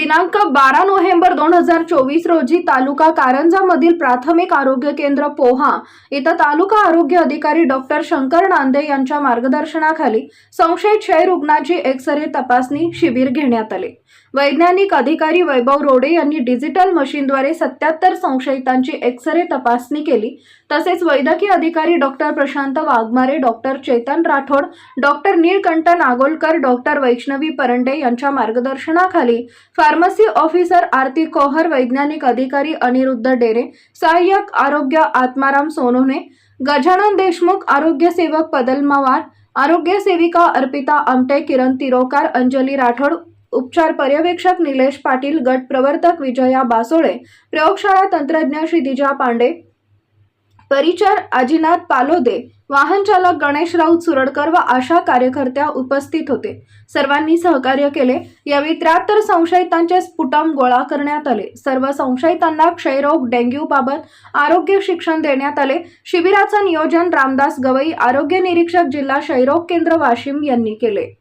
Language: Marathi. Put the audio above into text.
दिनांक बारा नोव्हेंबर दोन हजार चोवीस रोजी तालुका कारंजामधील प्राथमिक आरोग्य केंद्र पोहा इथं तालुका आरोग्य अधिकारी डॉक्टर शंकर नांदे यांच्या मार्गदर्शनाखाली संशयित क्षय रुग्णाची एक्सरे तपासणी शिबिर घेण्यात आले. वैज्ञानिक अधिकारी वैभव रोडे यांनी डिजिटल मशीनद्वारे सत्याहत्तर संशयितांची एक्सरे तपासणी केली. तसेच वैद्यकीय अधिकारी doctor Prashant Waghmare doctor Chetan Rathod doctor Nilkanth Nagolkar doctor Vaishnavi Parande यांच्या मार्गदर्शनाखाली फार्मसी ऑफिसर आरती कोहर वैज्ञानिक अधिकारी अनिरुद्ध डेरे सहाय्यक आरोग्य आत्माराम सोनोने गजानन देशमुख आरोग्य सेवक पदल मवार आरोग्य सेविका अर्पिता आमटे किरण तिरोकार अंजली राठोड उपचार पर्यवेक्षक निलेश पाटील गट प्रवर्तक विजया बासोळे प्रयोगशाळा तंत्रज्ञ श्रीदिजा पांडे परिचार आजीनाथ पालोदे वाहन चालक गणेश राऊत सुरडकर व आशा कार्यकर्त्या उपस्थित होते. सर्वांनी सहकार्य केले. यावेळी त्र्याहत्तर संशयितांचे स्फुटम गोळा करण्यात आले. सर्व संशयितांना क्षयरोग डेंग्यू बाबत आरोग्य शिक्षण देण्यात आले. शिबिराचं नियोजन रामदास गवई आरोग्य निरीक्षक जिल्हा क्षयरोग केंद्र वाशिम यांनी केले.